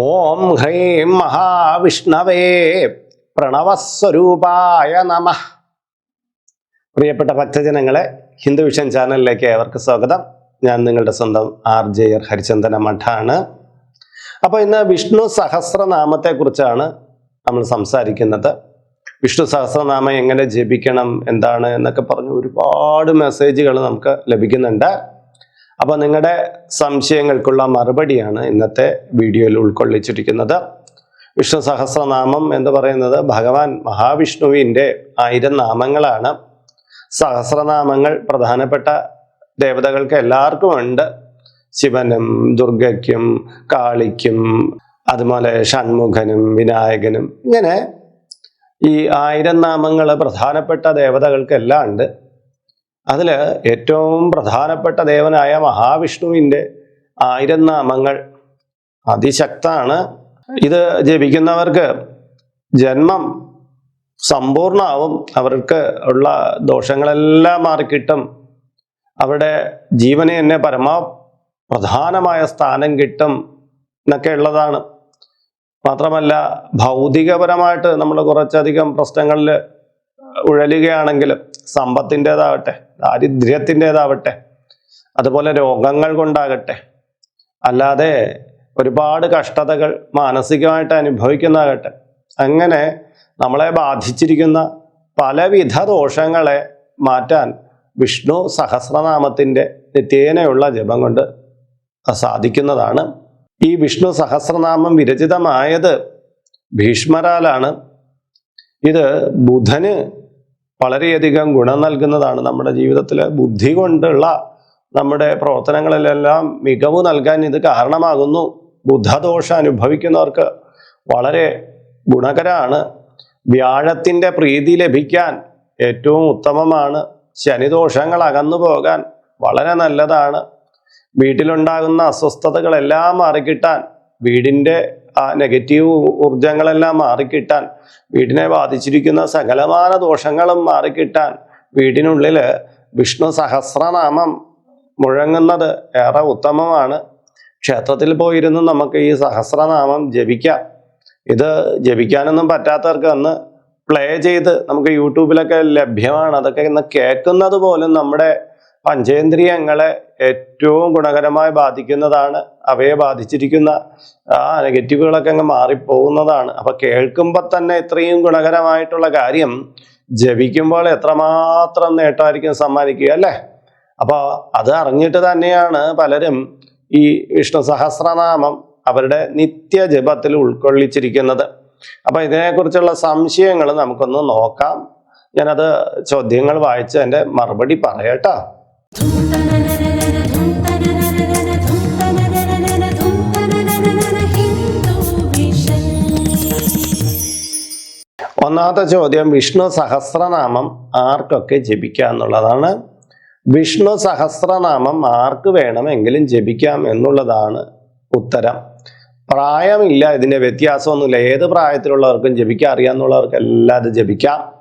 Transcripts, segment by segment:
ഓം Haim മഹാവിഷ്ണവേ പ്രണവസ്വരൂപായ നമ. പ്രിയപ്പെട്ട ഭക്തജനങ്ങളെ Hindu vision ചാനലിലേക്ക് ഏവർക്ക് സ്വാഗതം. ഞാൻ നിങ്ങളുടെ സ്വന്തം ആർ ജെ ആർ ഹരിചന്ദന മഠാണ്. അപ്പോൾ ഇന്ന് വിഷ്ണു സഹസ്രനാമത്തെക്കുറിച്ചാണ് നമ്മൾ സംസാരിക്കുന്നത്. വിഷ്ണു സഹസ്രനാമം എങ്ങനെ ജപിക്കണം എന്താണ് എന്നൊക്കെ പറഞ്ഞ് ഒരുപാട് മെസ്സേജുകൾ നമുക്ക് ലഭിക്കുന്നുണ്ട്. അപ്പോൾ നിങ്ങളുടെ സംശയങ്ങൾക്കുള്ള മറുപടിയാണ് ഇന്നത്തെ വീഡിയോയിൽ ഉൾക്കൊള്ളിച്ചിരിക്കുന്നത്. വിഷ്ണു സഹസ്രനാമം എന്ന് പറയുന്നത് ഭഗവാൻ മഹാവിഷ്ണുവിന്റെ ആയിരം നാമങ്ങളാണ്. സഹസ്രനാമങ്ങൾ പ്രധാനപ്പെട്ട ദേവതകൾക്ക് എല്ലാവർക്കും ഉണ്ട്. ശിവനും ദുർഗയ്ക്കും കാളിക്കും അതുപോലെ ഷൺമുഖനും വിനായകനും ഇങ്ങനെ ഈ ആയിരം നാമങ്ങൾ പ്രധാനപ്പെട്ട ദേവതകൾക്കെല്ലാം ഉണ്ട്. അതിൽ ഏറ്റവും പ്രധാനപ്പെട്ട ദേവനായ മഹാവിഷ്ണുവിന്റെ ആയിരം നാമങ്ങൾ അതിശക്താണ്. ഇത് ജപിക്കുന്നവർക്ക് ജന്മം സമ്പൂർണമാവും അവർക്ക് ഉള്ള ദോഷങ്ങളെല്ലാം മാറിക്കിട്ടും. അവരുടെ ജീവനെ തന്നെ പരമാ പ്രധാനമായ സ്ഥാനം കിട്ടും എന്നൊക്കെ ഉള്ളതാണ്. മാത്രമല്ല ഭൗതികപരമായിട്ട് നമ്മൾ കുറച്ചധികം പ്രശ്നങ്ങളിൽ ഉഴലുകയാണെങ്കിൽ സമ്പത്തിന്റെതാവട്ടെ ദാരിദ്ര്യത്തിന്റെതാവട്ടെ അതുപോലെ രോഗങ്ങൾ കൊണ്ടാകട്ടെ അല്ലാതെ ഒരുപാട് കഷ്ടതകൾ മാനസികമായിട്ട് അനുഭവിക്കുന്നതാകട്ടെ അങ്ങനെ നമ്മളെ ബാധിച്ചിരിക്കുന്ന പലവിധ ദോഷങ്ങളെ മാറ്റാൻ വിഷ്ണു സഹസ്രനാമത്തിന്റെ നിത്യേനയുള്ള ജപം കൊണ്ട് സാധിക്കുന്നതാണ്. ഈ വിഷ്ണു സഹസ്രനാമം വിരചിതമായത് ഭീഷ്മരാലാണ്. ഇത് ബുധന് വളരെയധികം ഗുണം നൽകുന്നതാണ് നമ്മുടെ ജീവിതത്തിലെ. ബുദ്ധി കൊണ്ടുള്ള നമ്മുടെ പ്രവർത്തനങ്ങളിലെല്ലാം മികവ് നൽകാൻ ഇത് കാരണമാകുന്നു. ബുദ്ധദോഷം അനുഭവിക്കുന്നവർക്ക് വളരെ ഗുണകരമാണ് വ്യാഴത്തിന്റെ പ്രീതി ലഭിക്കാൻ ഏറ്റവും ഉത്തമമാണ്. ശനിദോഷങ്ങൾ അകന്നു പോകാൻ വളരെ നല്ലതാണ്. വീട്ടിലുണ്ടാകുന്ന അസ്വസ്ഥതകളെല്ലാം മാറിക്കിട്ടാൻ വീടിന്റെ ആ നെഗറ്റീവ് ഊർജങ്ങളെല്ലാം മാറിക്കിട്ടാൻ വീടിനെ ബാധിച്ചിരിക്കുന്ന സകലമാന ദോഷങ്ങളും മാറിക്കിട്ടാൻ വീടിനുള്ളിൽ വിഷ്ണു സഹസ്രനാമം മുഴങ്ങുന്നത് ഏറെ ഉത്തമമാണ്. ക്ഷേത്രത്തിൽ പോയിരുന്ന് നമുക്ക് ഈ സഹസ്രനാമം ജപിക്കാം. ഇത് ജപിക്കാനൊന്നും പറ്റാത്തവർക്ക് അന്ന് പ്ലേ ചെയ്ത് നമുക്ക് യൂട്യൂബിലൊക്കെ ലഭ്യമാണ്. അതൊക്കെ ഇന്ന് കേൾക്കുന്നത് പോലും നമ്മുടെ പഞ്ചേന്ദ്രിയങ്ങളെ ഏറ്റവും ഗുണകരമായി ബാധിക്കുന്നതാണ്. അവയെ ബാധിച്ചിരിക്കുന്ന ആ നെഗറ്റീവുകളൊക്കെ അങ്ങ് മാറിപ്പോകുന്നതാണ്. അപ്പൊ കേൾക്കുമ്പോൾ തന്നെ ഇത്രയും ഗുണകരമായിട്ടുള്ള കാര്യം ജപിക്കുമ്പോൾ എത്രമാത്രം നേട്ടമായിരിക്കും സമ്മാനിക്കുക അല്ലേ? അപ്പോൾ അത് അറിഞ്ഞിട്ട് തന്നെയാണ് പലരും ഈ വിഷ്ണു സഹസ്രനാമം അവരുടെ നിത്യ ജപത്തിൽ ഉൾക്കൊള്ളിച്ചിരിക്കുന്നത്. അപ്പൊ ഇതിനെക്കുറിച്ചുള്ള സംശയങ്ങൾ നമുക്കൊന്ന് നോക്കാം. ഞാനത് ചോദ്യങ്ങൾ വായിച്ച് എന്റെ മറുപടി പറയട്ടോ ഒന്നാമത്തെ ചോദ്യം വിഷ്ണു സഹസ്രനാമം ആർക്കൊക്കെ ജപിക്കാം എന്നുള്ളതാണ്. വിഷ്ണു സഹസ്രനാമം ആർക്ക് വേണമെങ്കിലും ജപിക്കാം എന്നുള്ളതാണ് ഉത്തരം. പ്രായമില്ല ഇതിന്റെ വ്യത്യാസമൊന്നുമില്ല. ഏത് പ്രായത്തിലുള്ളവർക്കും ജപിക്കാൻ അറിയാമെന്നുള്ളവർക്ക് എല്ലാം അത് ജപിക്കാം.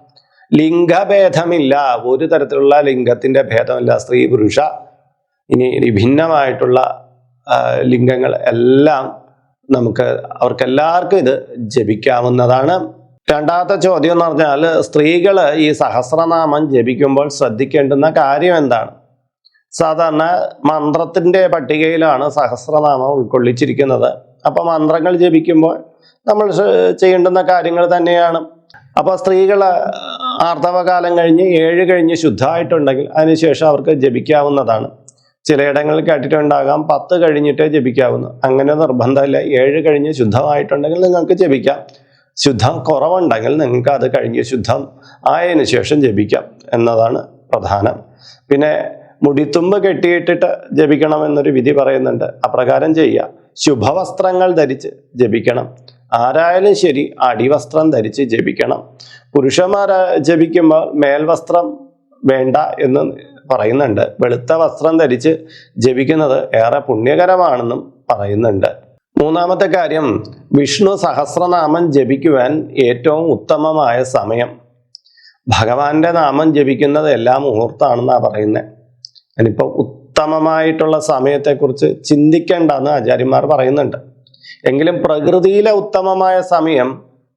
ലിംഗഭേദമില്ല. ഒരു തരത്തിലുള്ള ലിംഗത്തിന്റെ ഭേദമില്ല. സ്ത്രീ പുരുഷ ഇനി വിഭിന്നമായിട്ടുള്ള ലിംഗങ്ങൾ എല്ലാം നമുക്ക് അവർക്കെല്ലാവർക്കും ഇത് ജപിക്കാവുന്നതാണ്. രണ്ടാമത്തെ ചോദ്യം എന്ന് പറഞ്ഞാൽ സ്ത്രീകൾ ഈ സഹസ്രനാമം ജപിക്കുമ്പോൾ ശ്രദ്ധിക്കേണ്ടുന്ന കാര്യം എന്താണ്? സാധാരണ മന്ത്രത്തിന്റെ പട്ടികയിലാണ് സഹസ്രനാമം ഉൾക്കൊള്ളിച്ചിരിക്കുന്നത്. അപ്പോൾ മന്ത്രങ്ങൾ ജപിക്കുമ്പോൾ നമ്മൾ ചെയ്യേണ്ടുന്ന കാര്യങ്ങൾ തന്നെയാണ്. അപ്പൊ സ്ത്രീകൾ ആർത്തവകാലം കഴിഞ്ഞ് ഏഴ് കഴിഞ്ഞ് ശുദ്ധമായിട്ടുണ്ടെങ്കിൽ അതിനുശേഷം അവർക്ക് ജപിക്കാവുന്നതാണ്. ചിലയിടങ്ങളിൽ കേട്ടിട്ടുണ്ടാകാം പത്ത് കഴിഞ്ഞിട്ടേ ജപിക്കാവുന്നു. അങ്ങനെ നിർബന്ധമില്ല. ഏഴ് കഴിഞ്ഞ് ശുദ്ധമായിട്ടുണ്ടെങ്കിൽ നിങ്ങൾക്ക് ജപിക്കാം. ശുദ്ധം കുറവുണ്ടെങ്കിൽ നിങ്ങൾക്ക് അത് കഴിഞ്ഞ് ശുദ്ധം ആയതിനു ശേഷം ജപിക്കാം എന്നതാണ് പ്രധാനം. പിന്നെ മുടിത്തുമ്പ് കെട്ടിയിട്ടിട്ട് ജപിക്കണം എന്നൊരു വിധി പറയുന്നുണ്ട്. അപ്രകാരം ചെയ്യുക. ശുഭവസ്ത്രങ്ങൾ ധരിച്ച് ജപിക്കണം. ആരായാലും ശരി അടിവസ്ത്രം ധരിച്ച് ജപിക്കണം. പുരുഷന്മാരാ ജപിക്കുമ്പോൾ മേൽവസ്ത്രം വേണ്ട എന്ന് പറയുന്നുണ്ട്. വെളുത്ത വസ്ത്രം ധരിച്ച് ജപിക്കുന്നത് ഏറെ പുണ്യകരമാണെന്നും പറയുന്നുണ്ട്. മൂന്നാമത്തെ കാര്യം വിഷ്ണു സഹസ്രനാമം ജപിക്കുവാൻ ഏറ്റവും ഉത്തമമായ സമയം. ഭഗവാന്റെ നാമം ജപിക്കുന്നത് എല്ലാ മുഹൂർത്തമാണെന്നാണ് പറയുന്നത് അതിനിപ്പോൾ ഉത്തമമായിട്ടുള്ള സമയത്തെക്കുറിച്ച് ചിന്തിക്കേണ്ടെന്ന് ആചാര്യന്മാർ പറയുന്നുണ്ട്. എങ്കിലും പ്രകൃതിയിലെ ഉത്തമമായ സമയം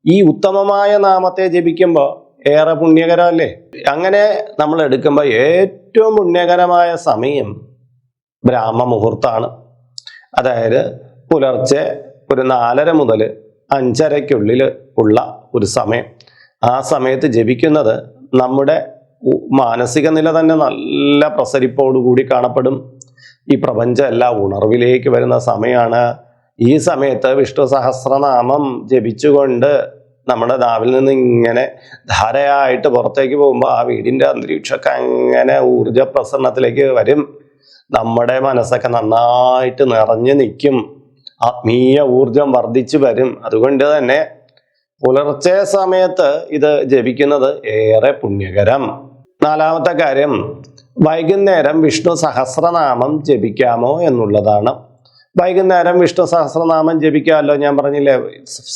ഈ ഉത്തമമായ നാമത്തെ ജപിക്കുമ്പോൾ ഏറെ പുണ്യകരമല്ലേ? അങ്ങനെ നമ്മൾ എടുക്കുമ്പോൾ ഏറ്റവും പുണ്യകരമായ സമയം ബ്രാഹ്മ മുഹൂർത്താണ് അതായത് പുലർച്ചെ ഒരു നാലര മുതൽ അഞ്ചരയ്ക്കുള്ളിൽ ഉള്ള ഒരു സമയം. ആ സമയത്ത് ജപിക്കുന്നത് നമ്മുടെ മാനസിക നില തന്നെ നല്ല പ്രസരിപ്പോടുകൂടി കാണപ്പെടും. ഈ പ്രപഞ്ചം എല്ലാ ഉണർവിലേക്ക് വരുന്ന സമയമാണ് ഈ സമയത്ത് വിഷ്ണു സഹസ്രനാമം ജപിച്ചുകൊണ്ട് നമ്മുടെ നാവിൽ നിന്ന് ഇങ്ങനെ ധാരയായിട്ട് പുറത്തേക്ക് പോകുമ്പോൾ ആ വീടിന്റെ അന്തരീക്ഷമൊക്കെ അങ്ങനെ ഊർജ പ്രസരണത്തിലേക്ക് വരും. നമ്മുടെ മനസ്സൊക്കെ നന്നായിട്ട് നിറഞ്ഞു നിൽക്കും. ആത്മീയ ഊർജം വർദ്ധിച്ചു വരും. അതുകൊണ്ട് തന്നെ പുലർച്ചെ സമയത്ത് ഇത് ജപിക്കുന്നത് ഏറെ പുണ്യകരം. നാലാമത്തെ കാര്യം വൈകുന്നേരം വിഷ്ണു സഹസ്രനാമം ജപിക്കാമോ എന്നുള്ളതാണ് വൈകുന്നേരം വിഷ്ണു സഹസ്രനാമം ജപിക്കാമല്ലോ ഞാൻ പറഞ്ഞില്ലേ?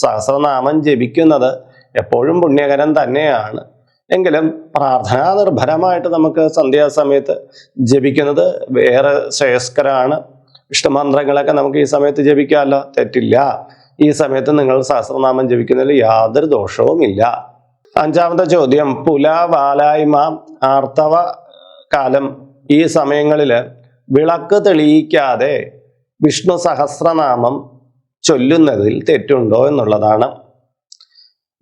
സഹസ്രനാമം ജപിക്കുന്നത് എപ്പോഴും പുണ്യകരം തന്നെയാണ്. എങ്കിലും പ്രാർത്ഥനാ നിർഭരമായിട്ട് നമുക്ക് സന്ധ്യാസമയത്ത് ജപിക്കുന്നത് വേറെ ശ്രേയസ്കരാണ്. ഇഷ്ടമന്ത്രങ്ങളൊക്കെ നമുക്ക് ഈ സമയത്ത് ജപിക്കാമല്ലോ. തെറ്റില്ല. ഈ സമയത്ത് നിങ്ങൾ സഹസ്രനാമം ജപിക്കുന്നതിൽ യാതൊരു ദോഷവുമില്ല അഞ്ചാമത്തെ ചോദ്യം. പുല വാലായ്മ ആർത്തവ കാലം ഈ സമയങ്ങളിൽ വിളക്ക് തെളിയിക്കാതെ വിഷ്ണു സഹസ്രനാമം ചൊല്ലുന്നതിൽ തെറ്റുണ്ടോ എന്നുള്ളതാണ്.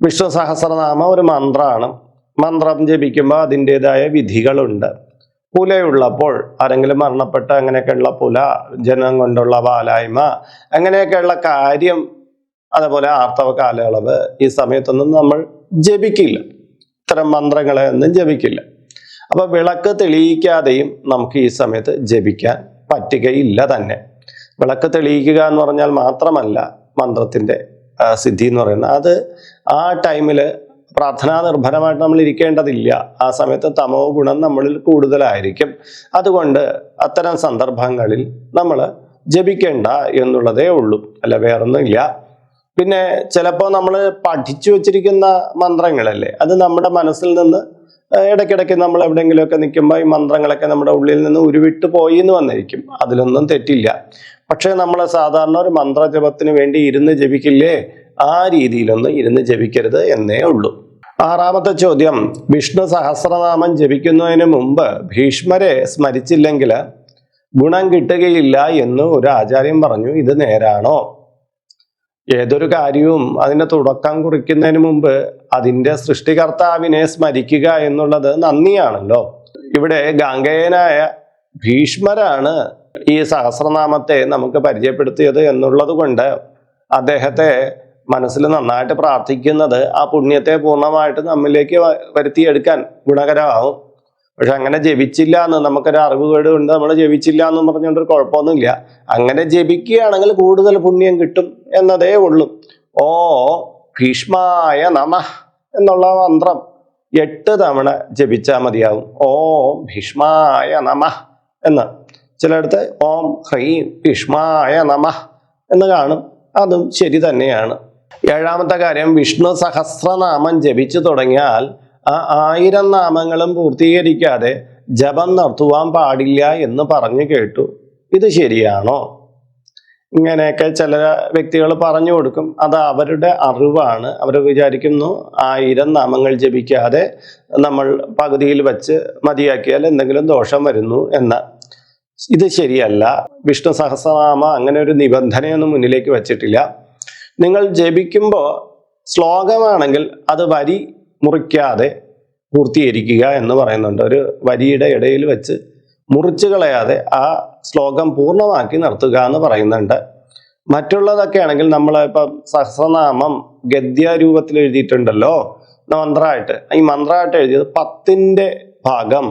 വിഷ്ണു സഹസ്രനാമം ഒരു മന്ത്രമാണ് മന്ത്രം ജപിക്കുമ്പോൾ അതിന്റെതായ വിധികളുണ്ട്. പുലയുള്ളപ്പോൾ ആരെങ്കിലും മരണപ്പെട്ട അങ്ങനെയൊക്കെയുള്ള പുല ജനം കൊണ്ടുള്ള പാലായ്മ അങ്ങനെയൊക്കെയുള്ള കാര്യം അതേപോലെ ആർത്തവ കാലയളവ് ഈ സമയത്തൊന്നും നമ്മൾ ജപിക്കില്ല. ഇത്തരം മന്ത്രങ്ങളെ ഒന്നും ജപിക്കില്ല. അപ്പൊ വിളക്ക് തെളിയിക്കാതെയും നമുക്ക് ഈ സമയത്ത് ജപിക്കാൻ പറ്റുകയില്ല തന്നെ. വിളക്ക് തെളിയിക്കുക എന്ന് പറഞ്ഞാൽ മാത്രമല്ല മന്ത്രത്തിന്റെ സിദ്ധി എന്ന് പറയുന്നത്. അത് ആ ടൈമിൽ പ്രാർത്ഥനാ നിർഭരമായിട്ട് നമ്മൾ ഇരിക്കേണ്ടതില്ല. ആ സമയത്ത് തമോ ഗുണം നമ്മളിൽ കൂടുതലായിരിക്കും. അതുകൊണ്ട് അത്തരം സന്ദർഭങ്ങളിൽ നമ്മൾ ജപിക്കേണ്ട എന്നുള്ളതേ ഉള്ളൂ. അല്ല വേറൊന്നുമില്ല. പിന്നെ ചിലപ്പോൾ നമ്മൾ പഠിച്ചു വച്ചിരിക്കുന്ന മന്ത്രങ്ങളല്ലേ അത് നമ്മുടെ മനസ്സിൽ നിന്ന് ഇടയ്ക്കിടയ്ക്ക് നമ്മൾ എവിടെയെങ്കിലുമൊക്കെ നിൽക്കുമ്പോൾ ഈ മന്ത്രങ്ങളൊക്കെ നമ്മുടെ ഉള്ളിൽ നിന്ന് ഉരുവിട്ട് പോയി എന്ന് വന്നിരിക്കും. അതിലൊന്നും തെറ്റില്ല. പക്ഷേ നമ്മൾ സാധാരണ ഒരു മന്ത്രജപത്തിന് വേണ്ടി ഇരുന്ന് ജപിക്കില്ലേ? ആ രീതിയിലൊന്നും ഇരുന്ന് ജപിക്കരുത് എന്നേ ഉള്ളൂ. ആറാമത്തെ ചോദ്യം വിഷ്ണു സഹസ്രനാമം ജപിക്കുന്നതിന് മുമ്പ് ഭീഷ്മരെ സ്മരിച്ചില്ലെങ്കിൽ ഗുണം കിട്ടുകയില്ല എന്ന് ഒരു ആചാര്യം പറഞ്ഞു ഇത് നേരാണോ? ഏതൊരു കാര്യവും അതിനെ തുടക്കം കുറിക്കുന്നതിന് മുമ്പ് അതിന്റെ സൃഷ്ടികർത്താവിനെ സ്മരിക്കുക എന്നുള്ളത് നന്ദിയാണല്ലോ. ഇവിടെ ഗാംഗേയനായ ഭീഷ്മരാണ് ഈ സഹസ്രനാമത്തെ നമുക്ക് പരിചയപ്പെടുത്തിയത് എന്നുള്ളത് കൊണ്ട് അദ്ദേഹത്തെ മനസ്സിൽ നന്നായിട്ട് പ്രാർത്ഥിക്കുന്നത് ആ പുണ്യത്തെ പൂർണമായിട്ട് നമ്മിലേക്ക് വരുത്തിയെടുക്കാൻ ഗുണകരമാവും. പക്ഷെ അങ്ങനെ ജപിച്ചില്ല എന്ന് നമുക്കൊരു അറിവ് കേട് കൊണ്ട് നമ്മൾ ജപിച്ചില്ല എന്ന് പറഞ്ഞുകൊണ്ട് കുഴപ്പമൊന്നുമില്ല. അങ്ങനെ ജപിക്കുകയാണെങ്കിൽ കൂടുതൽ പുണ്യം കിട്ടും എന്നതേ ഉള്ളൂ. ഓ ഭീഷ്മായ നമ. എന്നുള്ള മന്ത്രം. എട്ട് തവണ ജപിച്ചാൽ മതിയാവും. ഓം ഭീഷ്മായ നമ എന്ന്. ചിലയിടത്ത് ഓം ഹ്രീം ഭീഷ്മായ നമ എന്ന് കാണും. അതും ശരി തന്നെയാണ്. ഏഴാമത്തെ കാര്യം വിഷ്ണു സഹസ്രനാമം ജപിച്ചു തുടങ്ങിയാൽ ആ ആയിരം നാമങ്ങളും പൂർത്തീകരിക്കാതെ ജപം നടത്തുവാൻ പാടില്ല എന്ന് പറഞ്ഞു കേട്ടു. ഇത് ശരിയാണോ? ഇങ്ങനെയൊക്കെ ചില വ്യക്തികൾ പറഞ്ഞു കൊടുക്കും. അത് അവരുടെ അറിവാണ്. അവർ വിചാരിക്കുന്നു ആയിരം നാമങ്ങൾ ജപിക്കാതെ നമ്മൾ പകുതിയിൽ വെച്ച് മതിയാക്കിയാൽ എന്തെങ്കിലും ദോഷം വരുന്നു എന്ന. ഇത് ശരിയല്ല. വിഷ്ണു സഹസ്രനാമ അങ്ങനെ ഒരു നിബന്ധനയൊന്നും മുന്നിലേക്ക് വച്ചിട്ടില്ല. നിങ്ങൾ ജപിക്കുമ്പോൾ ശ്ലോകമാണെങ്കിൽ അത് വരി മുറിക്കാതെ പൂർത്തീകരിക്കുക എന്ന് പറയുന്നുണ്ട്. ഒരു വരിയുടെ ഇടയിൽ വെച്ച് മുറിച്ചു കളയാതെ ആ ശ്ലോകം പൂർണമാക്കി നിർത്തുക എന്ന് പറയുന്നുണ്ട്. മറ്റുള്ളതൊക്കെ ആണെങ്കിൽ നമ്മൾ ഇപ്പം സഹസ്രനാമം ഗദ്യ രൂപത്തിൽ എഴുതിയിട്ടുണ്ടല്ലോ മന്ത്രമായിട്ട്. ഈ മന്ത്രമായിട്ട് എഴുതിയത് പത്തിന്റെ ഭാഗം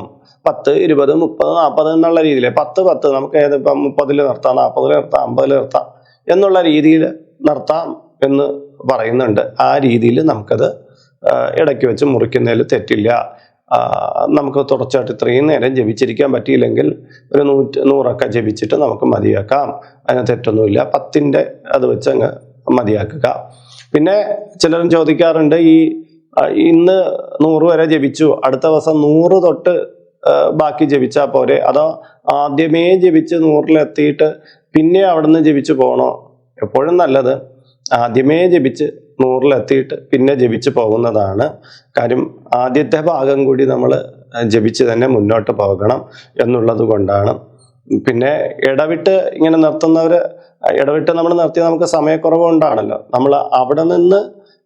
പത്ത് ഇരുപത് മുപ്പത് നാൽപ്പത് എന്നുള്ള രീതിയിൽ പത്ത് പത്ത് നമുക്ക് ഏതിപ്പം മുപ്പതിൽ നിർത്താം നാൽപ്പതിൽ നിർത്താം അമ്പതിൽ നിർത്താം എന്നുള്ള രീതിയിൽ നിർത്താം എന്ന് പറയുന്നുണ്ട്. ആ രീതിയിൽ നമുക്കത് ഇടയ്ക്ക് വെച്ച് മുറിക്കുന്നതിൽ തെറ്റില്ല. നമുക്ക് തുടർച്ചയായിട്ട് ഇത്രയും നേരം ജപിച്ചിരിക്കാൻ പറ്റിയില്ലെങ്കിൽ ഒരു നൂറ്റ് നൂറൊക്കെ ജപിച്ചിട്ട് നമുക്ക് മതിയാക്കാം. അതിന് തെറ്റൊന്നുമില്ല. പത്തിന്റെ അത് വെച്ച് അങ്ങ് മതിയാക്കുക. പിന്നെ ചിലരും ചോദിക്കാറുണ്ട് ഈ ഇന്ന് നൂറ് വരെ ജപിച്ചു അടുത്ത ദിവസം നൂറ് തൊട്ട് ബാക്കി ജപിച്ചാൽ പോരെ? അതോ ആദ്യമേ ജപിച്ച് നൂറിലെത്തിയിട്ട് പിന്നെ അവിടുന്ന് ജപിച്ചു പോകണോ എപ്പോഴും നല്ലത്. ആദ്യമേ ജപിച്ച് നൂറിലെത്തിയിട്ട് പിന്നെ ജപിച്ച് പോകുന്നതാണ്. കാര്യം ആദ്യത്തെ ഭാഗം കൂടി നമ്മൾ ജപിച്ച് തന്നെ മുന്നോട്ട് പോകണം എന്നുള്ളത് കൊണ്ടാണ്. പിന്നെ ഇടവിട്ട് ഇങ്ങനെ നിർത്തുന്നവർ ഇടവിട്ട് നമ്മൾ നിർത്തിയാൽ നമുക്ക് സമയക്കുറവുണ്ടാണല്ലോ. നമ്മൾ അവിടെ നിന്ന്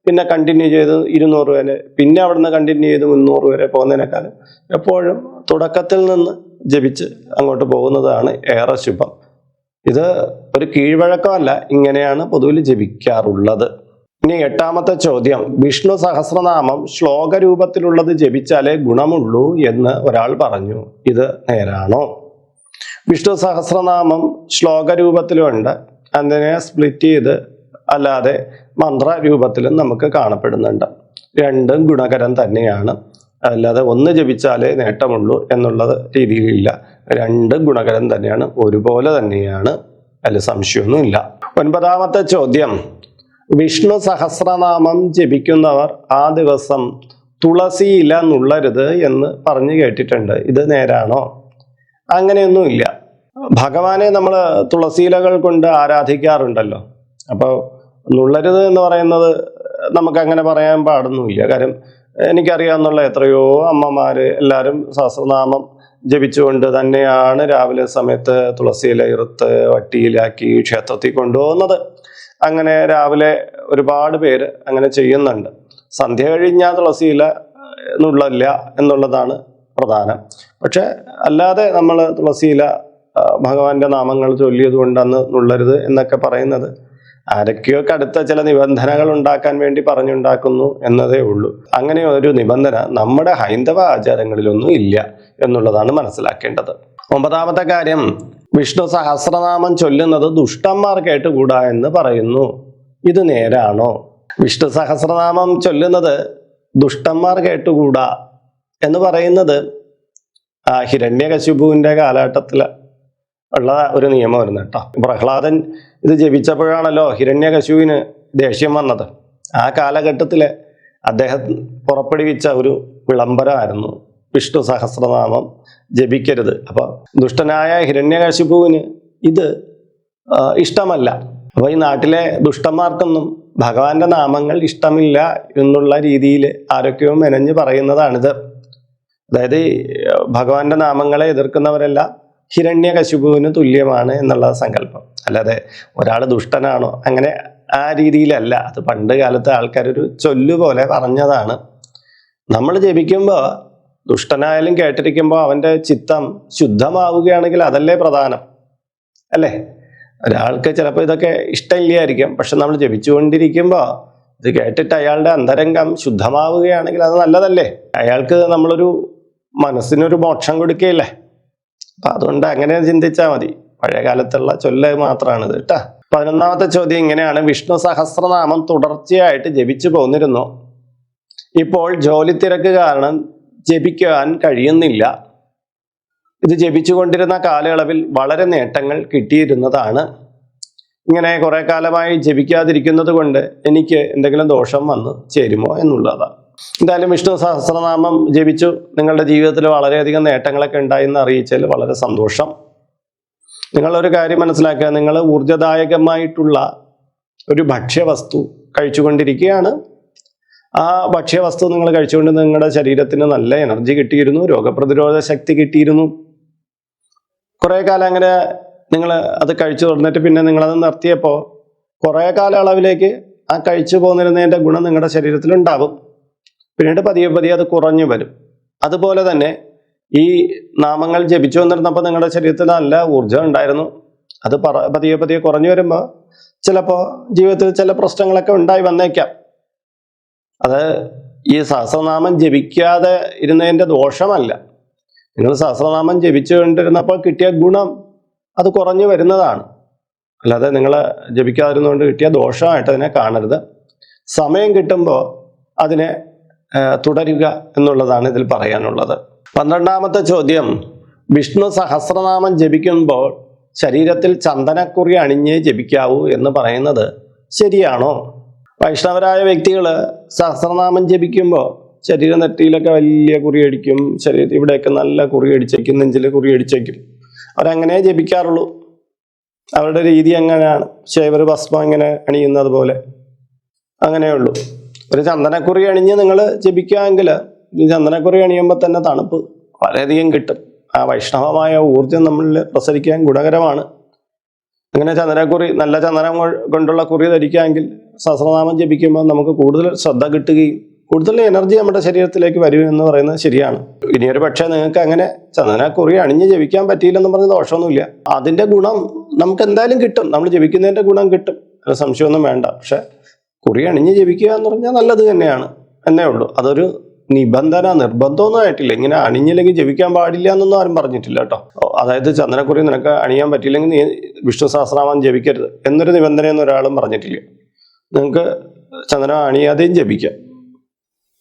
പിന്നെ കണ്ടിന്യൂ ചെയ്ത് ഇരുന്നൂറ് വരെ പിന്നെ അവിടെ നിന്ന് കണ്ടിന്യൂ ചെയ്ത് മുന്നൂറ് വരെ പോകുന്നതിനേക്കാളും എപ്പോഴും തുടക്കത്തിൽ നിന്ന് ജപിച്ച് അങ്ങോട്ട് പോകുന്നതാണ് ഏറെ ശുഭം. ഇത് ഒരു കീഴ്വഴക്കമല്ല ഇങ്ങനെയാണ് പൊതുവിൽ ജപിക്കാറുള്ളത്. ഇനി എട്ടാമത്തെ ചോദ്യം. വിഷ്ണു സഹസ്രനാമം ശ്ലോക രൂപത്തിലുള്ളത് ജപിച്ചാലേ ഗുണമുള്ളൂ എന്ന് ഒരാൾ പറഞ്ഞു. ഇത് നേരാണോ? വിഷ്ണു സഹസ്രനാമം ശ്ലോക രൂപത്തിലുണ്ട് അതിനെ സ്പ്ലിറ്റ് ചെയ്ത് അല്ലാതെ മന്ത്ര രൂപത്തിലും നമുക്ക് കാണപ്പെടുന്നുണ്ട്. രണ്ടും ഗുണകരം തന്നെയാണ്. അല്ലാതെ ഒന്ന് ജപിച്ചാലേ നേട്ടമുള്ളൂ എന്നുള്ളത് രീതിയിലില്ല. രണ്ടും ഗുണകരം തന്നെയാണ്. ഒരുപോലെ തന്നെയാണ്. അതിൽ സംശയമൊന്നുമില്ല. ഒൻപതാമത്തെ ചോദ്യം. വിഷ്ണു സഹസ്രനാമം ജപിക്കുന്നവർ ആ ദിവസം തുളസി ഇല നുള്ളരുത് എന്ന് പറഞ്ഞു കേട്ടിട്ടുണ്ട്. ഇത് നേരാണോ? അങ്ങനെയൊന്നുമില്ല. ഭഗവാനെ നമ്മൾ തുളസിയിലകൾ കൊണ്ട് ആരാധിക്കാറുണ്ടല്ലോ. അപ്പോൾ നുള്ളരുത് എന്ന് പറയുന്നത് നമുക്ക് അങ്ങനെ പറയാൻ പാടൊന്നുമില്ല. കാര്യം എനിക്കറിയാവുന്നുള്ള എത്രയോ അമ്മമാർ എല്ലാവരും സഹസ്രനാമം ജപിച്ചുകൊണ്ട് തന്നെയാണ് രാവിലെ സമയത്ത് തുളസിയില ഇറുത്ത് വട്ടിയിലാക്കി ക്ഷേത്രത്തിൽ കൊണ്ടുപോകുന്നത്. അങ്ങനെ രാവിലെ ഒരുപാട് പേര് അങ്ങനെ ചെയ്യുന്നുണ്ട്. സന്ധ്യ കഴിഞ്ഞാൽ തുളസിയില നുള്ളില്ല എന്നുള്ളതാണ് പ്രധാനം. പക്ഷെ അല്ലാതെ നമ്മൾ തുളസിയില ഭഗവാന്റെ നാമങ്ങൾ ചൊല്ലിയത് നുള്ളരുത് എന്നൊക്കെ പറയുന്നത് ആരൊക്കെയോ കടുത്ത ചില നിബന്ധനകൾ ഉണ്ടാക്കാൻ വേണ്ടി പറഞ്ഞുണ്ടാക്കുന്നു എന്നതേ ഉള്ളൂ. അങ്ങനെ ഒരു നിബന്ധന നമ്മുടെ ഹൈന്ദവ ആചാരങ്ങളിലൊന്നും ഇല്ല എന്നുള്ളതാണ് മനസ്സിലാക്കേണ്ടത്. ഒമ്പതാമത്തെ കാര്യം. വിഷ്ണു സഹസ്രനാമം ചൊല്ലുന്നത് ദുഷ്ടന്മാർ കേട്ടുകൂടാ എന്ന് പറയുന്നു. ഇത് നേരാണോ? വിഷ്ണു സഹസ്രനാമം ചൊല്ലുന്നത് ദുഷ്ടന്മാർ കേട്ടുകൂടാ എന്ന് പറയുന്നത് ആ ഹിരണ്യകശിപുവിന്റെ കാലഘട്ടത്തിൽ ഉള്ള ഒരു നിയമമായിരുന്നു കേട്ടോ. പ്രഹ്ലാദൻ ഇത് ജപിച്ചപ്പോഴാണല്ലോ ഹിരണ്യകശുവിന് ദേഷ്യം വന്നത്. ആ കാലഘട്ടത്തിൽ അദ്ദേഹം പുറപ്പെടുവിച്ച ഒരു വിളംബരമായിരുന്നു വിഷ്ണു സഹസ്രനാമം ജപിക്കരുത്. അപ്പൊ ദുഷ്ടനായ ഹിരണ്യകശിപുവിന് ഇത് ഇഷ്ടമല്ല. അപ്പൊ ഈ നാട്ടിലെ ദുഷ്ടന്മാർക്കൊന്നും ഭഗവാന്റെ നാമങ്ങൾ ഇഷ്ടമില്ല എന്നുള്ള രീതിയിൽ ആരൊക്കെയോ മെനഞ്ഞ് പറയുന്നതാണിത്. അതായത് ഭഗവാന്റെ നാമങ്ങളെ എതിർക്കുന്നവരെല്ലാം ഹിരണ്യകശിപുവിന് തുല്യമാണ് എന്നുള്ള സങ്കല്പം. അല്ലാതെ ഒരാൾ ദുഷ്ടനാണോ? അങ്ങനെ ആ രീതിയിലല്ല. അത് പണ്ട് കാലത്ത് ആൾക്കാരൊരു ചൊല്ലുപോലെ പറഞ്ഞതാണ്. നമ്മൾ ജപിക്കുമ്പോൾ ദുഷ്ടനായാലും കേട്ടിരിക്കുമ്പോൾ അവന്റെ ചിത്തം ശുദ്ധമാവുകയാണെങ്കിൽ അതല്ലേ പ്രധാനം? അല്ലേ? ഒരാൾക്ക് ചിലപ്പോൾ ഇതൊക്കെ ഇഷ്ടമില്ലായിരിക്കും. പക്ഷെ നമ്മൾ ജപിച്ചുകൊണ്ടിരിക്കുമ്പോൾ ഇത് കേട്ടിട്ട് അയാളുടെ അന്തരംഗം ശുദ്ധമാവുകയാണെങ്കിൽ അത് നല്ലതല്ലേ? അയാൾക്ക് നമ്മളൊരു മനസ്സിനൊരു മോക്ഷം കൊടുക്കുകയില്ലേ? അപ്പം അതുകൊണ്ട് അങ്ങനെ ചിന്തിച്ചാൽ മതി. പഴയ കാലത്തുള്ള ചൊല്ല് മാത്രമാണിത് കേട്ടാ. പതിനൊന്നാമത്തെ ചോദ്യം ഇങ്ങനെയാണ്. വിഷ്ണു സഹസ്രനാമം തുടർച്ചയായിട്ട് ജപിച്ചു പോന്നിരുന്നു. ഇപ്പോൾ ജോലി തിരക്ക് കാരണം ജപിക്കാൻ കഴിയുന്നില്ല. ഇത് ജപിച്ചുകൊണ്ടിരുന്ന കാലയളവിൽ വളരെ നേട്ടങ്ങൾ കിട്ടിയിരുന്നതാണ്. ഇങ്ങനെ കുറെ കാലമായി ജപിക്കാതിരിക്കുന്നത് കൊണ്ട് എനിക്ക് എന്തെങ്കിലും ദോഷം വന്ന് ചേരുമോ എന്നുള്ളതാണ്. എന്തായാലും വിഷ്ണു സഹസ്രനാമം ജപിച്ചു. നിങ്ങളുടെ ജീവിതത്തിൽ വളരെയധികം നേട്ടങ്ങളൊക്കെ ഉണ്ടായി എന്ന് അറിയിച്ചതിൽ വളരെ സന്തോഷം. നിങ്ങളൊരു കാര്യം മനസ്സിലാക്കുക. നിങ്ങൾ ഊർജദായകമായിട്ടുള്ള ഒരു ഭക്ഷ്യവസ്തു കഴിച്ചുകൊണ്ടിരിക്കുകയാണ്. ആ ഭക്ഷ്യവസ്തു നിങ്ങൾ കഴിച്ചുകൊണ്ട് നിങ്ങളുടെ ശരീരത്തിന് നല്ല എനർജി കിട്ടിയിരുന്നു രോഗപ്രതിരോധ ശക്തി കിട്ടിയിരുന്നു. കുറേ കാലം അങ്ങനെ നിങ്ങൾ അത് കഴിച്ചു തുടർന്നിട്ട് പിന്നെ നിങ്ങളത് നിർത്തിയപ്പോൾ കുറെ കാലയളവിലേക്ക് ആ കഴിച്ചു പോന്നിരുന്നതിന്റെ ഗുണം നിങ്ങളുടെ ശരീരത്തിൽ ഉണ്ടാവും. പിന്നീട് പതിയെ പതിയെ അത് കുറഞ്ഞു വരും. അതുപോലെ തന്നെ ഈ നാമങ്ങൾ ജപിച്ചു വന്നിരുന്നപ്പോൾ നിങ്ങളുടെ ശരീരത്തിൽ നല്ല ഊർജം ഉണ്ടായിരുന്നു. അത് പതിയെ പതിയെ കുറഞ്ഞു വരുമ്പോൾ ചിലപ്പോൾ ജീവിതത്തിൽ ചില പ്രശ്നങ്ങളൊക്കെ ഉണ്ടായി വന്നേക്കാം. അത് ഈ സഹസ്രനാമം ജപിക്കാതെ ഇരുന്നതിന്റെ ദോഷമല്ല. നിങ്ങൾ സഹസ്രനാമം ജപിച്ചുകൊണ്ടിരുന്നപ്പോൾ കിട്ടിയ ഗുണം അത് കുറഞ്ഞു വരുന്നതാണ്. അല്ലാതെ നിങ്ങൾ ജപിക്കാതിരുന്നുകൊണ്ട് കിട്ടിയ ദോഷമായിട്ട് അതിനെ കാണരുത്. സമയം കിട്ടുമ്പോൾ അതിനെ തുടരുക എന്നുള്ളതാണ് ഇതിൽ പറയാനുള്ളത്. പന്ത്രണ്ടാമത്തെ ചോദ്യം. വിഷ്ണു സഹസ്രനാമം ജപിക്കുമ്പോൾ ശരീരത്തിൽ ചന്ദനക്കുറി അണിഞ്ഞേ ജപിക്കാവൂ എന്ന് പറയുന്നത് ശരിയാണോ? വൈഷ്ണവരായ വ്യക്തികൾ സഹസ്രനാമം ജപിക്കുമ്പോൾ ശരീര നെറ്റിയിലൊക്കെ വലിയ കുറി അടിക്കും. ശരീരത്തിൽ ഇവിടെയൊക്കെ നല്ല കുറി അടിച്ചേക്കും നെഞ്ചിൽ കുറി അടിച്ചേക്കും. അവരങ്ങനെ ജപിക്കാറുള്ളൂ. അവരുടെ രീതി അങ്ങനെയാണ്. ശൈവർ ഭസ്മം ഇങ്ങനെ അണിയുന്നത് പോലെ അങ്ങനെയുള്ളൂ ഒരു ചന്ദനക്കുറി അണിഞ്ഞ് നിങ്ങൾ ജപിക്കാമെങ്കിൽ ചന്ദനക്കുറി അണിയുമ്പോൾ തന്നെ തണുപ്പ് വളരെയധികം കിട്ടും. ആ വൈഷ്ണവമായ ഊർജം നമ്മളിൽ പ്രസരിക്കാൻ ഗുണകരമാണ്. അങ്ങനെ ചന്ദനക്കുറി നല്ല ചന്ദനം കൊണ്ടുള്ള കുറി ധരിക്കാമെങ്കിൽ സഹസ്രനാമം ജപിക്കുമ്പോൾ നമുക്ക് കൂടുതൽ ശ്രദ്ധ കിട്ടുകയും കൂടുതൽ എനർജി നമ്മുടെ ശരീരത്തിലേക്ക് വരും എന്ന് പറയുന്നത് ശരിയാണ്. ഇനിയൊരു പക്ഷേ നിങ്ങൾക്ക് അങ്ങനെ ചന്ദനക്കുറി അണിഞ്ഞ് ജപിക്കാൻ പറ്റിയില്ലെന്ന് പറഞ്ഞ ദോഷമൊന്നുമില്ല. അതിന്റെ ഗുണം നമുക്ക് എന്തായാലും കിട്ടും. നമ്മൾ ജപിക്കുന്നതിന്റെ ഗുണം കിട്ടും. സംശയമൊന്നും വേണ്ട. പക്ഷെ കുറി അണിഞ്ഞ് ജപിക്കുക എന്ന് പറഞ്ഞാൽ നല്ലത് തന്നെയാണ്. എന്നേ ഉള്ളൂ. അതൊരു നിബന്ധന നിർബന്ധമൊന്നും ആയിട്ടില്ല ഇങ്ങനെ അണിഞ്ഞില്ലെങ്കിൽ ജപിക്കാൻ പാടില്ല എന്നൊന്നും ആരും പറഞ്ഞിട്ടില്ല കേട്ടോ. അതായത് ചന്ദനക്കുറി നിനക്ക് അണിയാൻ പറ്റിയില്ലെങ്കിൽ നീ വിഷ്ണു സഹസ്രനാമം ജപിക്കരുത് എന്നൊരു നിബന്ധനയൊന്നും ഒരാളും പറഞ്ഞിട്ടില്ല. നിങ്ങൾക്ക് ചന്ദന അണിയാതെയും ജപിക്കാം.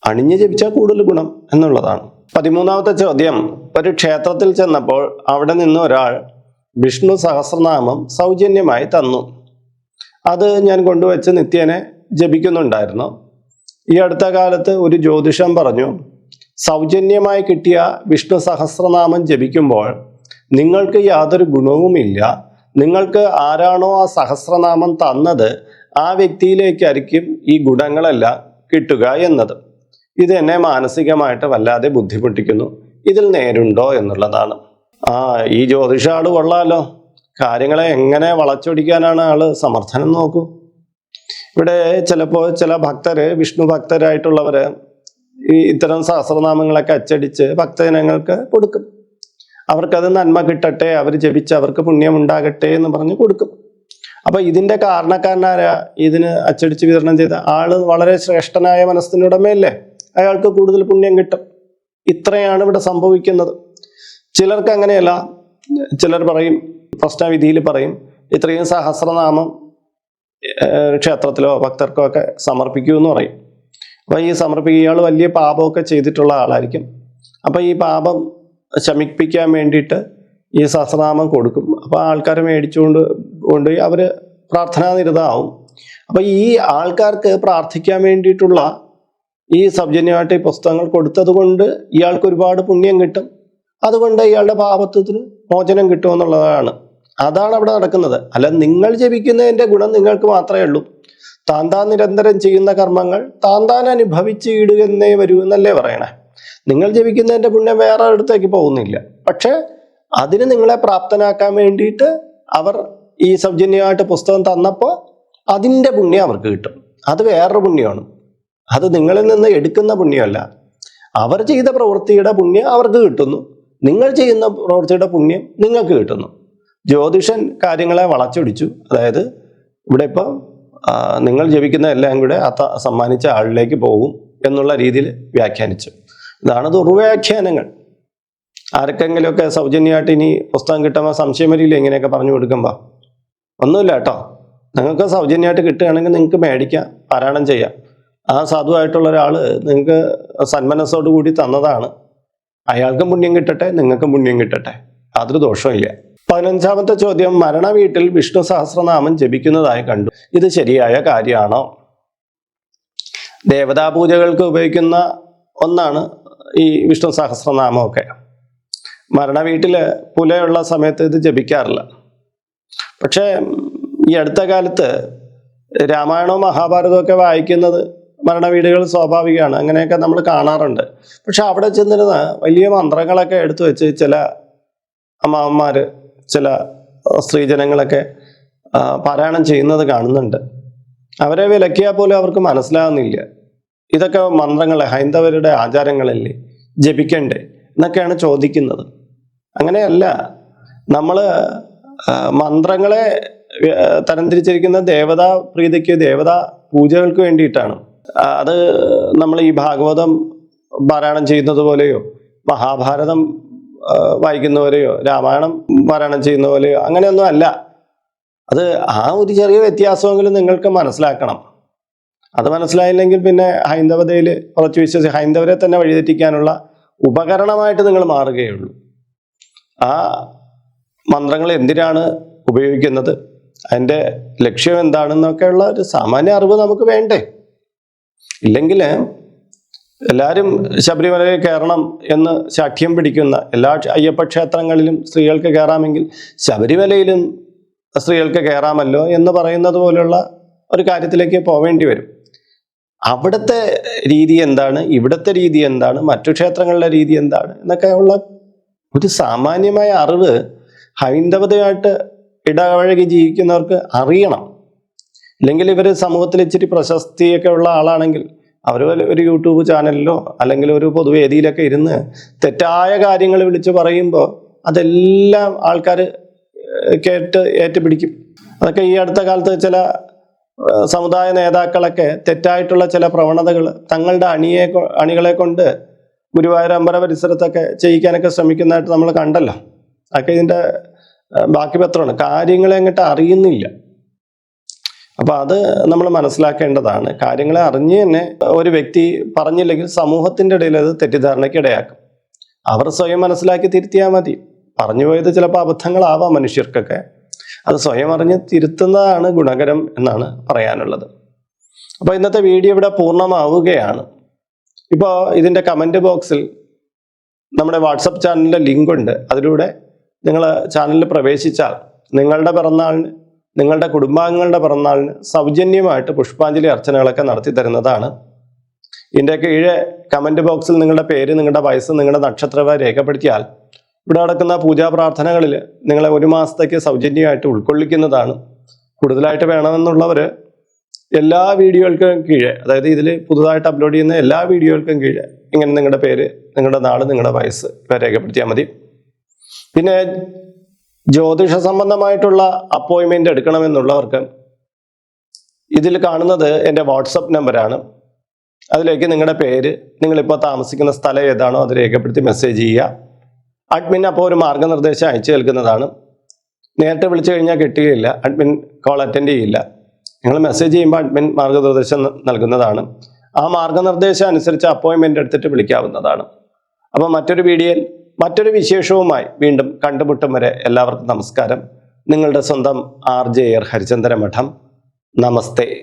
അണിഞ്ഞ് ജപിച്ചാൽ കൂടുതൽ ഗുണം എന്നുള്ളതാണ്. പതിമൂന്നാമത്തെ ചോദ്യം. ഒരു ക്ഷേത്രത്തിൽ ചെന്നപ്പോൾ അവിടെ നിന്ന് ഒരാൾ വിഷ്ണു സഹസ്രനാമം സൗജന്യമായി തന്നു. അത് ഞാൻ കൊണ്ടുവച്ച് നിത്യേനെ ജപിക്കുന്നുണ്ടായിരുന്നു. ഈ അടുത്ത കാലത്ത് ഒരു ജ്യോതിഷം പറഞ്ഞു സൗജന്യമായി കിട്ടിയ വിഷ്ണു സഹസ്രനാമം ജപിക്കുമ്പോൾ നിങ്ങൾക്ക് യാതൊരു ഗുണവുമില്ല. നിങ്ങൾക്ക് ആരാണോ ആ സഹസ്രനാമം തന്നത് ആ വ്യക്തിയിലേക്കായിരിക്കും ഈ ഗുണങ്ങളെല്ലാം കിട്ടുക എന്നത്. ഇത് എന്നെ മാനസികമായിട്ട് വല്ലാതെ ബുദ്ധിമുട്ടിക്കുന്നു. ഇതിൽ നേരുണ്ടോ എന്നുള്ളതാണ്. ആ ഈ ജ്യോതിഷ കൊള്ളാലോ. കാര്യങ്ങളെ എങ്ങനെ വളച്ചൊടിക്കാനാണ് ആൾ? സമർത്ഥനം നോക്കൂ. ഇവിടെ ചിലപ്പോൾ ചില ഭക്തര് വിഷ്ണു ഭക്തരായിട്ടുള്ളവര് ഈ ഇത്തരം സഹസ്രനാമങ്ങളൊക്കെ അച്ചടിച്ച് ഭക്തജനങ്ങൾക്ക് കൊടുക്കും. അവർക്കത് നന്മ കിട്ടട്ടെ അവർ ജപിച്ച് അവർക്ക് പുണ്യം ഉണ്ടാകട്ടെ എന്ന് പറഞ്ഞ് കൊടുക്കും. അപ്പൊ ഇതിന്റെ കാരണക്കാരനാരാ? ഇതിന് അച്ചടിച്ച് വിതരണം ചെയ്ത ആൾ വളരെ ശ്രേഷ്ഠനായ മനസ്സിനുടമയല്ലേ അയാൾക്ക് കൂടുതൽ പുണ്യം കിട്ടും. ഇത്രയാണ് ഇവിടെ സംഭവിക്കുന്നത്. ചിലർക്ക് അങ്ങനെയല്ല ചിലർ പറയും പ്രശ്നവിധിയിൽ പറയും ഇത്രയും സഹസ്രനാമം ക്ഷേത്രത്തിലോ ഭക്തർക്കോ ഒക്കെ സമർപ്പിക്കൂ എന്ന് പറയും. അപ്പൊ ഈ സമർപ്പിക്കുക ഇയാൾ വലിയ പാപമൊക്കെ ചെയ്തിട്ടുള്ള ആളായിരിക്കും. അപ്പൊ ഈ പാപം ശമിപ്പിക്കാൻ വേണ്ടിയിട്ട് ഈ സഹസ്രനാമം കൊടുക്കും. അപ്പോൾ ആൾക്കാർ മേടിച്ചുകൊണ്ട് കൊണ്ടുപോയി അവർ പ്രാർത്ഥനാനിരതാവും അപ്പൊ ഈ ആൾക്കാർക്ക് പ്രാർത്ഥിക്കാൻ വേണ്ടിയിട്ടുള്ള ഈ സൗജന്യമായിട്ട് ഈ പുസ്തകങ്ങൾ കൊടുത്തത് കൊണ്ട് ഇയാൾക്ക് ഒരുപാട് പുണ്യം കിട്ടും. അതുകൊണ്ട് ഇയാളുടെ പാപത്വത്തിന് മോചനം കിട്ടുമെന്നുള്ളതാണ് അതാണ് അവിടെ നടക്കുന്നത്. അല്ല നിങ്ങൾ ജപിക്കുന്നതിന്റെ ഗുണം നിങ്ങൾക്ക് മാത്രമേ ഉള്ളൂ. താൻ താൻ നിരന്തരം ചെയ്യുന്ന കർമ്മങ്ങൾ താൻ താൻ അനുഭവിച്ച് ഇടുകയെന്നേ വരൂ എന്നല്ലേ പറയണേ. നിങ്ങൾ ജപിക്കുന്നതിന്റെ പുണ്യം വേറെ അടുത്തേക്ക് പോകുന്നില്ല. പക്ഷേ അതിന് നിങ്ങളെ പ്രാപ്തനാക്കാൻ വേണ്ടിയിട്ട് അവർ ഈ സൗജന്യമായിട്ട് പുസ്തകം തന്നപ്പോൾ അതിന്റെ പുണ്യം അവർക്ക് കിട്ടും. അത് വേറൊരു പുണ്യമാണ്. അത് നിങ്ങളിൽ നിന്ന് എടുക്കുന്ന പുണ്യമല്ല. അവർ ചെയ്ത പ്രവൃത്തിയുടെ പുണ്യം അവർക്ക് കിട്ടുന്നു. നിങ്ങൾ ചെയ്യുന്ന പ്രവൃത്തിയുടെ പുണ്യം നിങ്ങൾക്ക് കിട്ടുന്നു. ജ്യോതിഷൻ കാര്യങ്ങളെ വളച്ചൊടിച്ചു. അതായത് ഇവിടെ ഇപ്പം ആ, നിങ്ങൾ ജപിക്കുന്ന എല്ലാം കൂടെ ആ സമ്മാനിച്ച ആളിലേക്ക് പോകും എന്നുള്ള രീതിയിൽ വ്യാഖ്യാനിച്ചു. ഇതാണ് ദുർവ്യാഖ്യാനങ്ങൾ. ആർക്കെങ്കിലുമൊക്കെ സൗജന്യമായിട്ട് ഇനി പുസ്തകം കിട്ടുമ്പോൾ സംശയം വരില്ല ഇങ്ങനെയൊക്കെ പറഞ്ഞു കൊടുക്കുമ്പോൾ ഒന്നുമില്ല കേട്ടോ. നിങ്ങൾക്ക് സൗജന്യമായിട്ട് കിട്ടുകയാണെങ്കിൽ നിങ്ങൾക്ക് മേടിക്കാം പാരായണം ചെയ്യാം. ആ സാധുവായിട്ടുള്ള ഒരാൾ നിങ്ങൾക്ക് സന്മനസ്സോട് കൂടി തന്നതാണ്. അയാൾക്കും പുണ്യം കിട്ടട്ടെ നിങ്ങൾക്കും പുണ്യം കിട്ടട്ടെ. യാതൊരു ദോഷമില്ല പതിനഞ്ചാമത്തെ ചോദ്യം മരണ വീട്ടിൽ വിഷ്ണു സഹസ്രനാമം ജപിക്കുന്നതായി കണ്ടു. ഇത് ശരിയായ കാര്യമാണോ? ദേവതാപൂജകൾക്ക് ഉപയോഗിക്കുന്ന ഒന്നാണ് ഈ വിഷ്ണു സഹസ്രനാമമൊക്കെ. മരണ വീട്ടിൽ പുലയുള്ള സമയത്ത് ഇത് ജപിക്കാറില്ല. പക്ഷേ ഈ അടുത്ത കാലത്ത് രാമായണവും മഹാഭാരതവും ഒക്കെ വായിക്കുന്നത് മരണ വീടുകൾ സ്വാഭാവികമാണ്. അങ്ങനെയൊക്കെ നമ്മൾ കാണാറുണ്ട്. പക്ഷെ അവിടെ ചെന്നിരുന്ന വലിയ മന്ത്രങ്ങളൊക്കെ എടുത്തു വെച്ച് ചില അമ്മാവന്മാർ ചില സ്ത്രീജനങ്ങളൊക്കെ പാരായണം ചെയ്യുന്നത് കാണുന്നുണ്ട്. അവരെ വിലക്കിയാൽ പോലും അവർക്ക് മനസ്സിലാകുന്നില്ല ഇതൊക്കെ മന്ത്രങ്ങളെ ഹൈന്ദവരുടെ ആചാരങ്ങളല്ലേ ജപിക്കണ്ടേ എന്നൊക്കെയാണ് ചോദിക്കുന്നത്. അങ്ങനെയല്ല നമ്മൾ മന്ത്രങ്ങളെ തരംതിരിച്ചിരിക്കുന്ന ദേവതാ പ്രീതിക്ക് ദേവതാ പൂജകൾക്ക് വേണ്ടിയിട്ടാണ്. അത് നമ്മൾ ഈ ഭാഗവതം പാരായണം ചെയ്യുന്നത് പോലെയോ മഹാഭാരതം വായിക്കുന്നവരെയോ രാമായണം പാരായണം ചെയ്യുന്ന പോലെയോ അങ്ങനെയൊന്നും അല്ല. അത് ആ ഒരു ചെറിയ വ്യത്യാസമെങ്കിലും നിങ്ങൾക്ക് മനസ്സിലാക്കണം. അത് മനസ്സിലായില്ലെങ്കിൽ പിന്നെ ഹൈന്ദവതയിൽ കുറച്ച് വിശ്വസി ഹൈന്ദവരെ തന്നെ വഴിതെറ്റിക്കാനുള്ള ഉപകരണമായിട്ട് നിങ്ങൾ മാറുകയുള്ളൂ. ആ മന്ത്രങ്ങൾ എന്തിനാണ് ഉപയോഗിക്കുന്നത്? അതിന്റെ ലക്ഷ്യം എന്താണെന്നൊക്കെയുള്ള ഒരു സാമാന്യ അറിവ് നമുക്ക് വേണ്ടേ. ഇല്ലെങ്കിൽ എല്ലാവരും ശബരിമലയിൽ കയറണം എന്ന് ശാഠ്യം പിടിക്കുന്ന എല്ലാ അയ്യപ്പ ക്ഷേത്രങ്ങളിലും സ്ത്രീകൾക്ക് കയറാമെങ്കിൽ ശബരിമലയിലും സ്ത്രീകൾക്ക് കയറാമല്ലോ എന്ന് പറയുന്നത് പോലുള്ള ഒരു കാര്യത്തിലേക്ക് പോവേണ്ടി വരും. അവിടുത്തെ രീതി എന്താണ്? ഇവിടുത്തെ രീതി എന്താണ്? മറ്റു ക്ഷേത്രങ്ങളിലെ രീതി എന്താണ്? എന്നൊക്കെയുള്ള ഒരു സാമാന്യമായ അറിവ് ഹൈന്ദവതയായിട്ട് ഇടപഴകി ജീവിക്കുന്നവർക്ക് അറിയണം. അല്ലെങ്കിൽ ഇവർ സമൂഹത്തിൽ ഇച്ചിരി പ്രശസ്തിയൊക്കെ ഉള്ള ആളാണെങ്കിൽ അവർ ഒരു യൂട്യൂബ് ചാനലിലോ അല്ലെങ്കിൽ ഒരു പൊതുവേദിയിലൊക്കെ ഇരുന്ന് തെറ്റായ കാര്യങ്ങൾ വിളിച്ച് പറയുമ്പോൾ അതെല്ലാം ആൾക്കാർ കേട്ട് ഏറ്റുപിടിക്കും. അതൊക്കെ ഈ അടുത്ത കാലത്ത് ചില സമുദായ നേതാക്കളൊക്കെ തെറ്റായിട്ടുള്ള ചില പ്രവണതകൾ തങ്ങളുടെ അണിയെ അണികളെ കൊണ്ട് ഗുരുവായൂർ അമ്പല പരിസരത്തൊക്കെ ചെയ്യിക്കാനൊക്കെ ശ്രമിക്കുന്നതായിട്ട് നമ്മൾ കണ്ടല്ലോ. അതൊക്കെ ഇതിന്റെ ബാക്കി പത്രമാണ്. കാര്യങ്ങളെ അങ്ങോട്ട് അറിയുന്നില്ല. അപ്പൊ അത് നമ്മൾ മനസ്സിലാക്കേണ്ടതാണ്. കാര്യങ്ങളെ അറിഞ്ഞ് തന്നെ ഒരു വ്യക്തി പറഞ്ഞില്ലെങ്കിൽ സമൂഹത്തിന്റെ ഇടയിൽ അത് തെറ്റിദ്ധാരണയ്ക്ക് ഇടയാക്കും. അവർ സ്വയം മനസ്സിലാക്കി തിരുത്തിയാൽ മതി. പറഞ്ഞു പോയത് ചിലപ്പോൾ അബദ്ധങ്ങളാവാം മനുഷ്യർക്കൊക്കെ. അത് സ്വയം അറിഞ്ഞ് തിരുത്തുന്നതാണ് ഗുണകരം എന്നാണ് പറയാനുള്ളത്. അപ്പോൾ ഇന്നത്തെ വീഡിയോ ഇവിടെ പൂർണമാവുകയാണ്. ഇപ്പോൾ ഇതിന്റെ കമന്റ് ബോക്സിൽ നമ്മുടെ വാട്സപ്പ് ചാനലിന്റെ ലിങ്ക് ഉണ്ട് അതിലൂടെ നിങ്ങൾ ചാനലിൽ പ്രവേശിച്ചാൽ നിങ്ങളുടെ പിറന്നാളിന് നിങ്ങളുടെ കുടുംബാംഗങ്ങളുടെ പിറന്നാളിന് സൗജന്യമായിട്ട് പുഷ്പാഞ്ജലി അർച്ചനകളൊക്കെ നടത്തി തരുന്നതാണ്. ഇതിന്റെ കീഴെ കമന്റ് ബോക്സിൽ നിങ്ങളുടെ പേര് നിങ്ങളുടെ വയസ്സ് നിങ്ങളുടെ നക്ഷത്രവ രേഖപ്പെടുത്തിയാൽ ഇവിടെ നടക്കുന്ന പൂജാ പ്രാർത്ഥനകളിൽ നിങ്ങളെ ഒരു മാസത്തേക്ക് സൗജന്യമായിട്ട് ഉൾക്കൊള്ളിക്കുന്നതാണ്. കൂടുതലായിട്ട് വേണമെന്നുള്ളവർ എല്ലാ വീഡിയോകൾക്കും കീഴെ അതായത് ഇതിൽ പുതുതായിട്ട് അപ്ലോഡ് ചെയ്യുന്ന എല്ലാ വീഡിയോകൾക്കും കീഴെ ഇങ്ങനെ നിങ്ങളുടെ പേര് നിങ്ങളുടെ നാട് നിങ്ങളുടെ വയസ്സ് രേഖപ്പെടുത്തിയാൽ മതി. പിന്നെ ജ്യോതിഷ സംബന്ധമായിട്ടുള്ള അപ്പോയിൻമെന്റ് എടുക്കണമെന്നുള്ളവർക്ക് ഇതിൽ കാണുന്നത് എന്റെ വാട്സപ്പ് നമ്പറാണ്. അതിലേക്ക് നിങ്ങളുടെ പേര് നിങ്ങളിപ്പോൾ താമസിക്കുന്ന സ്ഥലം ഏതാണോ അത് രേഖപ്പെടുത്തി മെസ്സേജ് ചെയ്യുക. അഡ്മിൻ അപ്പോൾ ഒരു മാർഗനിർദ്ദേശം അയച്ചു കേൾക്കുന്നതാണ്. നേരത്തെ വിളിച്ചു കഴിഞ്ഞാൽ കിട്ടുകയില്ല അഡ്മിൻ കോൾ അറ്റൻഡ് ചെയ്യില്ല. നിങ്ങൾ മെസ്സേജ് ചെയ്യുമ്പോൾ അഡ്മിൻ മാർഗനിർദ്ദേശം നൽകുന്നതാണ്. ആ മാർഗനിർദ്ദേശം അനുസരിച്ച് അപ്പോയിൻമെന്റ് എടുത്തിട്ട് വിളിക്കാവുന്നതാണ്. അപ്പോൾ മറ്റൊരു വീഡിയോയിൽ മറ്റൊരു വിശേഷവുമായി വീണ്ടും കണ്ടുമുട്ടും വരെ എല്ലാവർക്കും നമസ്കാരം. നിങ്ങളുടെ സ്വന്തം ആർ ജെ ആർ ഹരിചന്ദ്ര മഠം നമസ്തേ.